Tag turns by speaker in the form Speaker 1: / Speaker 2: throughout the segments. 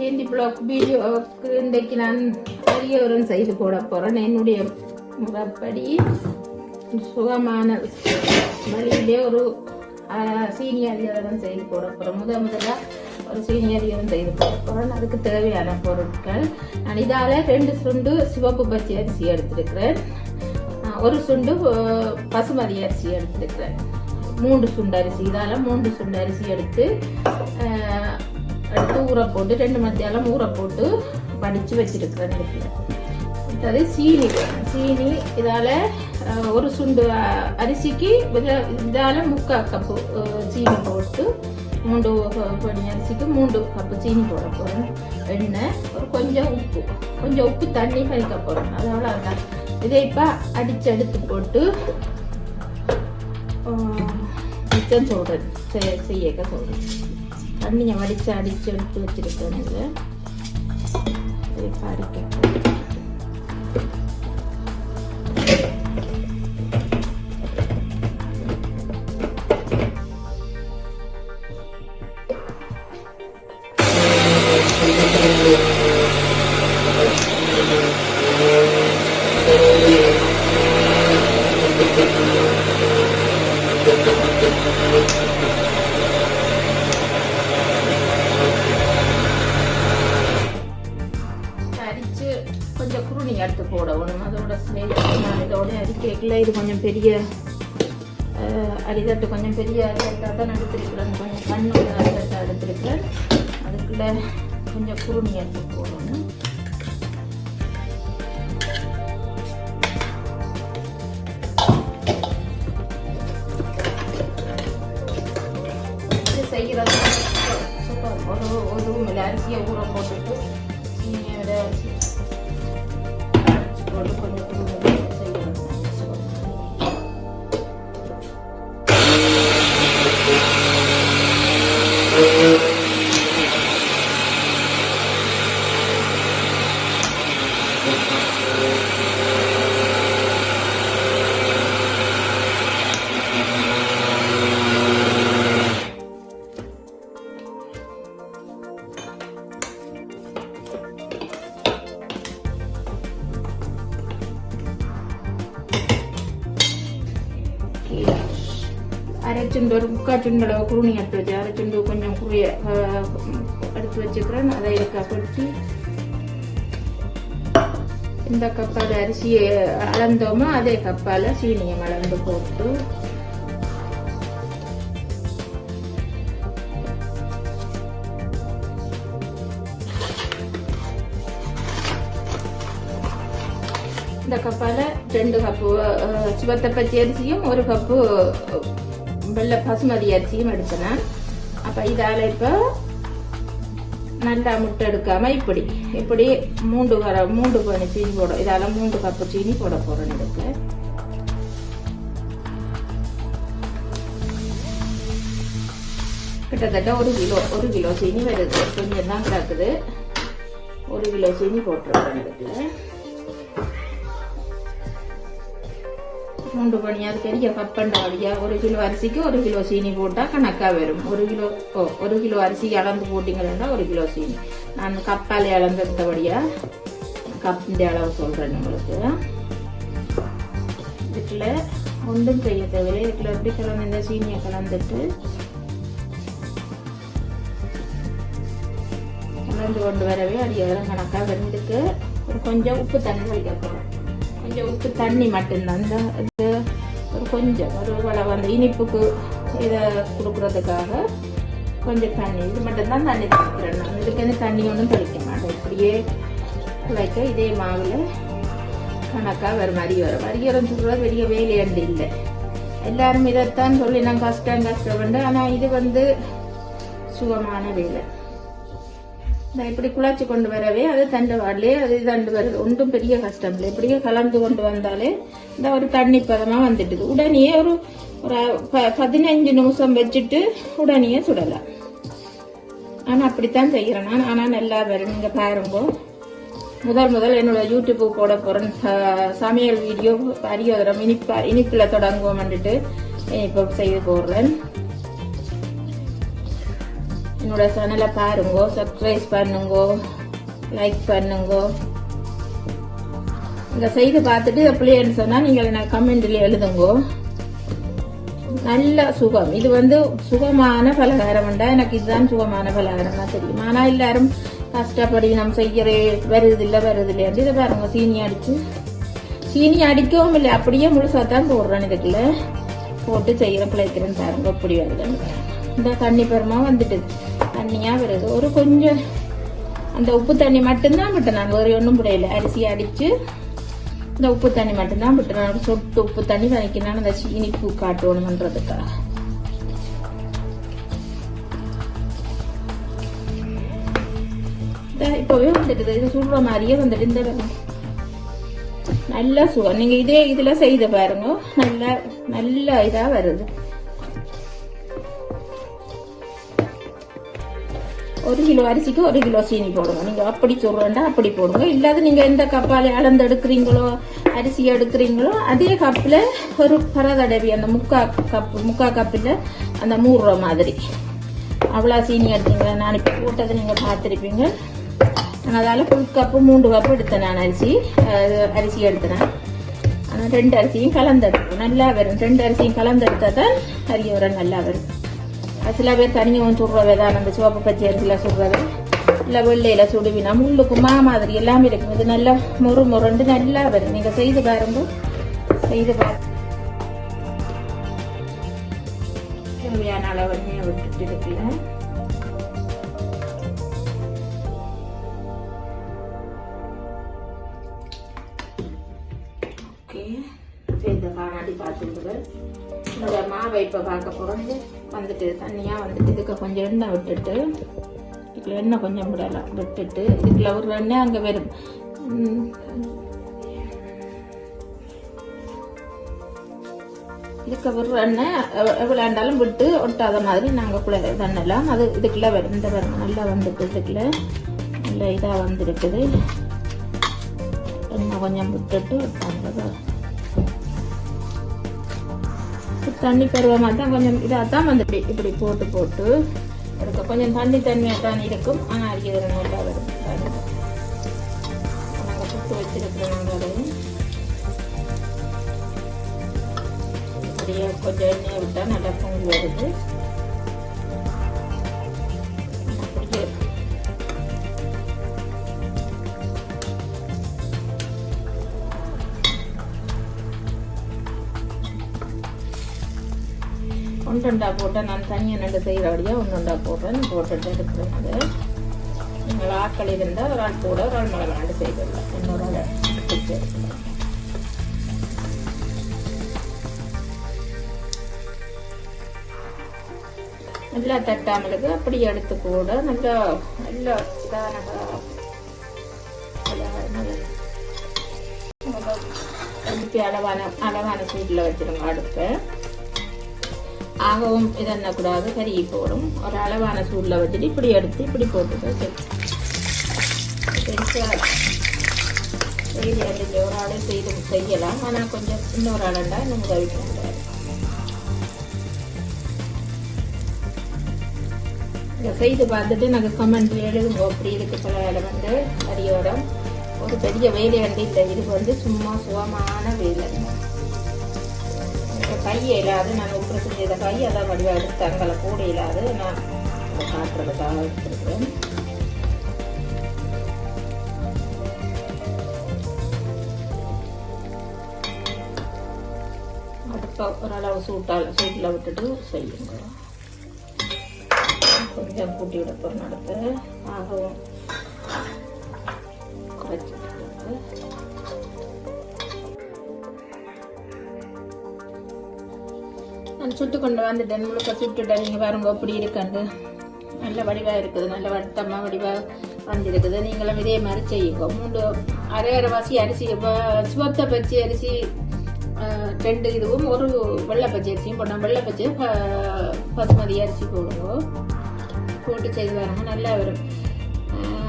Speaker 1: சேந்தி black வீடியோவுக்கு இன்றைக்கு நான் பெரிய ஒரு செய்து போட போகிறேன் என்னுடைய முறைப்படி சுகமான வழியிலே ஒரு சீனியர் அரியரம் செய்து போட போகிறேன் முத முதல்ல ஒரு சீனியர் அரியரம் செய்து போட போகிறேன் அதுக்கு தேவையான பொருட்கள் நான் இதால் ரெண்டு சுண்டு சிவப்பு பச்சை அரிசி எடுத்துருக்கிறேன். ஒரு சுண்டு பசுமதி அரிசி எடுத்துருக்கிறேன். மூன்று சுண்டு அரிசி இதால் மூன்று சுண்டு அரிசி எடுத்து எடுத்து ஊற போட்டு ரெண்டு மத்தியாலம் ஊற போட்டு வடித்து வச்சிருக்கிறேன் இடத்துல அடுத்தது சீனி சீனி இதால் ஒரு சுண்டு அரிசிக்கு இத- இதால முக்கால் கப்பு சீனி போட்டு மூன்று படி அரிசிக்கு மூன்று கப்பு சீனி போட போகிறேன் எண்ணெய் ஒரு கொஞ்சம் உப்பு கொஞ்சம் உப்பு தண்ணி கழிக்க போகிறேன் அதோட அதான். இதை இப்போ அடித்து எடுத்து போட்டு மிச்சம் சோடு செய்ய செய்யக்க சொல்கிறேன் தண்ணியை வடித்து அடித்து எடுத்து வச்சிருக்கேன் இதில் இதை அரிதட்டு கொஞ்சம் பெரிய அரிதட்டாக தான் எடுத்துருக்குறேன். கொஞ்சம் தண்ணி அரிதட்டாக எடுத்துருக்கிறேன். அதுக்குள்ள கொஞ்சம் குருணி எடுத்து போடணும். செய்கிறது சூப்பர். ஒரு ஒரு அரிசியை ஊற போட்டுட்டு சீனியை அரிசி அரைச்சுண்டு ஒரு முக்கால் சுண்டளவு குருணி எடுத்து வச்சு அரைச்சுண்டு கொஞ்சம் குறைய எடுத்து வச்சுக்கிறேன் அதை இருக்கா கொட்டி இந்த கப்பால் அரிசியை அளந்தோமோ அதே கப்பால் சீனியை அளந்து போட்டு இந்த கப்பால் ரெண்டு கப்பு அஹ், பச்சை அரிசியும் ஒரு கப்பு வெள்ளை பசுமதி அரிசியும் எடுத்தேன். அப்போ இதால் இப்போ நல்லா முட்டை எடுக்காம இப்படி இப்படி மூன்று வர மூன்று பண்ணி சீனி போட இதால மூன்று கப்பு சீனி போட போறேன் இதுக்கு. கிட்டத்தட்ட ஒரு கிலோ ஒரு கிலோ சீனி வருது. கொஞ்சம் தான் கிடக்குது. ஒரு கிலோ சீனி போட்டுருக்கேன் இதுக்குள்ள மூன்று மணி அது பெரிய கப்பண்ட வழியா? ஒரு கிலோ அரிசிக்கு ஒரு கிலோ சீனி போட்டால் கணக்காக வரும். ஒரு கிலோ ஓ ஒரு கிலோ அரிசி அளந்து போட்டிங்கன்னா ஒரு கிலோ சீனி. நான் கப்பால் அளந்தபடியா கப்பிൻ്റെ அளவு சொல்கிறேன் உங்களுக்கு. இதுக்குள்ள ஒன்றும் செய்ய தேவையில்லை. இதுக்குள்ள எப்படி கலந்து இந்த சீனியை கலந்துட்டு கலந்து கொண்டு வரவே அடியாரம் கணக்காக வெந்துக்கு ஒரு கொஞ்சம் உப்பு தண்ணி வைக்க போகிறோம் கொஞ்சம் உப்பு தண்ணி மட்டும்தான். இந்த இது கொஞ்சம் ஒரு அளவு அந்த இனிப்புக்கு இதை கொடுக்குறதுக்காக கொஞ்சம் தண்ணி. இது மட்டும்தான் தண்ணி தெளிக்கிறேன். நான் இதுக்கு வந்து தண்ணி ஒன்றும் தெளிக்க மாட்டேன். இப்படியே குழைக்க இதே மாவில் கணக்காக வரும். அரியோரம் அரியோரம் சொல்கிறது பெரிய வேலையாண்டு இல்லை. எல்லாரும் இதைத்தான் சொல்லி நான் கஷ்டம் கஷ்டப்பட்டு ஆனால் இது வந்து சுகமான வேலை. நான் இப்படி குழாச்சி கொண்டு வரவே அது தண்டு வாடலே அது தண்டு வருது ஒன்றும் பெரிய கஷ்டம் இல்லை. இப்படியே கலந்து கொண்டு வந்தாலே இந்த ஒரு தண்ணி பதமாக வந்துட்டுது. உடனே ஒரு ஒரு ப- பதினஞ்சு நிமிஷம் வச்சுட்டு உடனே சுடலாம். ஆனால் அப்படித்தான் செய்கிறேன். நான் ஆனால் நல்லா வரும் நீங்கள் பாருங்க. முதல் முதல் என்னோட யூடியூப்புக்கு போட போகிறேன் சமையல் வீடியோ அரியோதரம் இனிப்பா இனிப்பில் தொடங்குவோம் வந்துட்டு. இப்போ செய்து போடுறேன். என்னோட சேனலை பாருங்க சப்ஸ்கிரைப் பண்ணுங்க லைக் பண்ணுங்கோ. இங்க செய்து பார்த்துட்டு எப்படின்னு சொன்னால் நீங்கள் எனக்கு கமெண்டில் எழுதுங்கோ. நல்ல சுகம். இது வந்து சுகமான பலகாரம்டா எனக்கு இதுதான் சுகமான பலகாரம் தான் தெரியும். ஆனால் எல்லாரும் கஷ்டப்படி நம்ம செய்கிற வருது இல்ல வருது இல்லையா? இதை பாருங்க சீனி அடித்து சீனி அடிக்கவும் இல்லை. அப்படியே முழுசாக தான் போடுறேன் இதுக்குள்ள போட்டு செய்கிற பிழைக்கிறேன்னு பாருங்க அப்படி வருதுன்னு. இந்த தண்ணி பெருமா வந்துட்டு. தண்ணியாக வருது. ஒரு கொஞ்சம் அந்த உப்பு தண்ணி மட்டும்தான் விட்டேன் நான் வேறு ஒன்றும் முடியல அரிசி அடித்து இந்த உப்பு தண்ணி மட்டும்தான் விட்டேன் நான் சொட்டு உப்பு தண்ணி வைக்கணும் அந்த சீனி பூ காட்டணுன்றதுக்காக இதா வந்துட்டு இது சுடுற மாதிரியே வந்துட்டு இந்த நல்லா சுகம் நீங்கள் இதே இதில் செய்து பாருங்க. நல்லா நல்லா இதாக வருது. ஒரு கிலோ அரிசிக்கு ஒரு கிலோ சீனி போடுங்க. நீங்க அப்படி சொல்றேன்டா அப்படி போடுங்க. இல்லாத நீங்க எந்த கப்பால அளந்து எடுக்கிறீங்களோ அரிசி எடுக்கிறீங்களோ அதே கப்பில் ஒரு பரதடவி அந்த முக்கா கப் முக்கா கப்பில் அந்த மூடுற மாதிரி. அவ்வளோ சீனி எடுத்தீங்க நான் இப்போ போட்டதை நீங்க பார்த்துருப்பீங்க. நான் அதால ஃபுல் கப்பு மூன்று கப்பு எடுத்தேன் நான் அரிசி. அரிசி எடுத்தேன். ஆனால் ரெண்டு அரிசியும் கலந்தெடுப்போம் நல்லா வரும். ரெண்டு அரிசியும் கலந்தெடுத்தா தான் அரிய உரம் நல்லா வரும். சில பேர் தனியும் சுடுறவே தான் அந்த சிவப்பு பச்சை அரிசியில சுடுறது. இல்லை வெள்ளையில சுடுவினா முள்ளுக்கு மா மாதிரி எல்லாமே இருக்கும் இது நல்லா மொறு மொறுண்டு நல்லா வரும். நீங்கள் செய்து பாருங்க. செய்து பாருங்க தேவையான அளவு எண்ணெயை விட்டுட்டு இருப்பீங்க ஓகே. இந்த காணாடி இந்த மாவை இப்போ பார்க்க போகிறோம் வந்துட்டு தண்ணியாக வந்துட்டு இதுக்கு கொஞ்சம் எண்ணெய் விட்டுட்டு இதுக்குள்ள எண்ணெய் கொஞ்சம் விடலாம். விட்டுட்டு இதுக்குள்ள ஒரு எண்ணெய் அங்கே வரும். இதுக்கு ஒரு எண்ணெய் எவ்வளோ இருந்தாலும் விட்டு ஒட்டாத மாதிரி நாங்கள் குள்ள தண்ணெல்லாம் அது இதுக்குள்ள வரும். இந்த பாருங்க நல்லா வந்துட்டு இதுக்குள்ள நல்ல இதாக வந்துருக்குது. எண்ணெய் கொஞ்சம் விட்டுட்டு ஒட்டாங்க தண்ணி பருவமாக தான் கொஞ்சம் இதாக தான் வந்து இப்படி இப்படி போட்டு போட்டு எடுக்க கொஞ்சம் தண்ணி தண்ணியாக தான் இருக்கும். ஆனால் அரிக்கிறது நல்லா வரும். நாங்கள் சுட்டு வச்சிருக்கிறோம் அதையும் அப்படியே கொஞ்சம் எண்ணெய் விட்டால் நல்லா பொங்கி வருது. ஒன்றொண்டா போட்டால் நான் தனியாக நண்டு செய்கிறபடியாக ஒன்றொண்டா போட்டேன் போட்டுட்டு எடுக்கிறேன் அது. நீங்கள் ஆட்கள் இருந்தால் ஒரு ஆள் கூட ஒரு ஆள் மிளகா நண்டு செய்திடலாம் இன்னொரு ஆள் பிடிச்சி. நல்லா தட்டாமலுக்கு அப்படி எடுத்து கூட நல்லா நல்லா இதான அளவான அளவான சூட்டில் வச்சிருங்க அடுப்பை. ஆகவும் இது கூடாது கருகி போடும். ஒரு அளவான சூடில் வச்சுட்டு இப்படி எடுத்து இப்படி போட்டுட்டு பெருசாக செய்தி அடிஞ்ச ஒரு ஆளே செய்து செய்யலாம். ஆனால் கொஞ்சம் இன்னொரு ஆளுண்டா இன்னும் உதவிக்க முடியாது இதை செய்து பார்த்துட்டு எனக்கு கமெண்ட் எழுதுங்க. அப்படி இருக்கு பல வந்து அரியோரம் ஒரு பெரிய வேலை வந்து இல்லை இது வந்து சும்மா சுகமான வேலை. இந்த கை இல்லாது நான் இதை கையை கை அதான் எடுத்து தங்களை கூட இல்லாது நான் இதை காட்டுறதுக்காக எடுத்துருக்கேன் அடுப்பை ஓரளவு சூட்டால் சூட்டில் விட்டுட்டு செய்யுங்க. கொஞ்சம் கூட்டி விட போகிறேன் அடுப்பை. ஆகவும். குறைச்சி நான் சுட்டு கொண்டு வந்துட்டேன் முழுக்க சுட்டுட்டேன் நீங்கள் பாருங்க அப்படி இருக்காண்டு நல்ல வடிவாக இருக்குது நல்ல வட்டமாக வடிவாக வந்திருக்குது. நீங்களும் இதே மாதிரி செய்யுங்க. மூன்று அரை அரை வாசி அரிசி இப்போ சிவத்த பச்சை அரிசி ரெண்டு இதுவும் ஒரு வெள்ளை பச்சை அரிசியும் போடணும். வெள்ளை பச்சை பசுமதி அரிசி போடுவோம். போட்டு செய்து வரணும் நல்லா வரும்.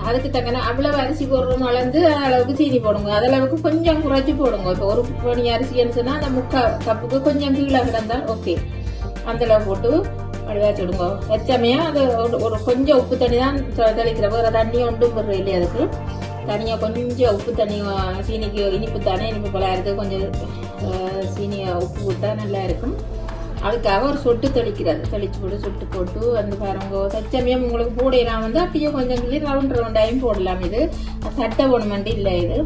Speaker 1: அதுக்கு தக்கன அவ்வளவு அரிசி போடுறோம் அளந்து அளவுக்கு சீனி போடுங்க. அதளவுக்கு கொஞ்சம் குறைச்சி போடுங்க. இப்போ ஒரு மணி அரிசி சொன்னா அந்த முக்கால் கப்புக்கு கொஞ்சம் கீழே கிடந்தால் ஓகே அந்த அளவு போட்டு வடிவா சுடுங்க வச்சமையா அது ஒரு ஒரு கொஞ்சம் உப்பு தண்ணி தான் தெளிக்கிற. வேறு தண்ணி ஒன்றும் போடுற இல்லையா அதுக்கு? தனியாக கொஞ்சம் உப்பு தண்ணி சீனிக்கு இனிப்பு தானே இனிப்பு பலகாரத்துக்கு கொஞ்சம் சீனியை உப்பு கொடுத்தா நல்லா இருக்கும். அதுக்காக ஒரு சொட்டு தெளிக்கிறது தெளிச்சு போட்டு சொட்டு போட்டு அந்த பாருங்க தச்சமயம் உங்களுக்கு போடலாம் வந்து அப்படியே கொஞ்சம் கிளி ரவுண்ட் ரவுண்டாயும் போடலாம் இது. சட்டை ஒன்றுமெண்ட் இல்லை இது.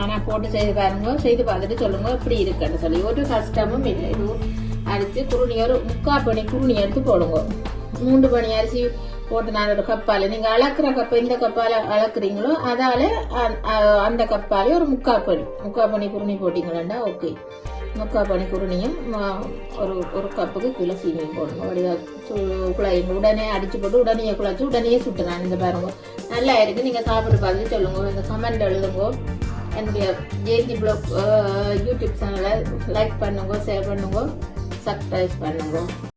Speaker 1: ஆனால் போட்டு செய்து பாருங்க செய்து பார்த்துட்டு சொல்லுங்க எப்படி இருக்குன்னு சொல்லி. ஒரு கஷ்டமும் இல்லை. இது அரிசி குருணி ஒரு முக்கால் பணி குருணி எடுத்து போடுங்க. மூன்று பணி அரிசி போட்டு நான் ஒரு கப்பால். நீங்கள் அளக்குற கப்பை இந்த கப்பால் அளக்குறீங்களோ அதால அந்த கப்பாலே ஒரு முக்கால் பனி முக்கால் பனி குருணி போட்டிங்களா ஓகே. முக்கால் பனி குருணியும் ஒரு ஒரு கப்புக்கு கீழே சீனியும் போடணும். வடிவா குழாயிங்க உடனே அடிச்சு போட்டு உடனே குழாச்சு உடனே சுட்டு நான் இந்த பாருங்க. நல்லா இருக்கு. நீங்கள் சாப்பிட்டு பார்த்துட்டு சொல்லுங்க. இந்த கமெண்ட் எழுதுங்க. என்னுடைய ஜெயந்தி பிளாக் யூடியூப் சேனலை லைக் பண்ணுங்க ஷேர் பண்ணுங்க சப்ஸ்கிரைப் பண்ணுங்க.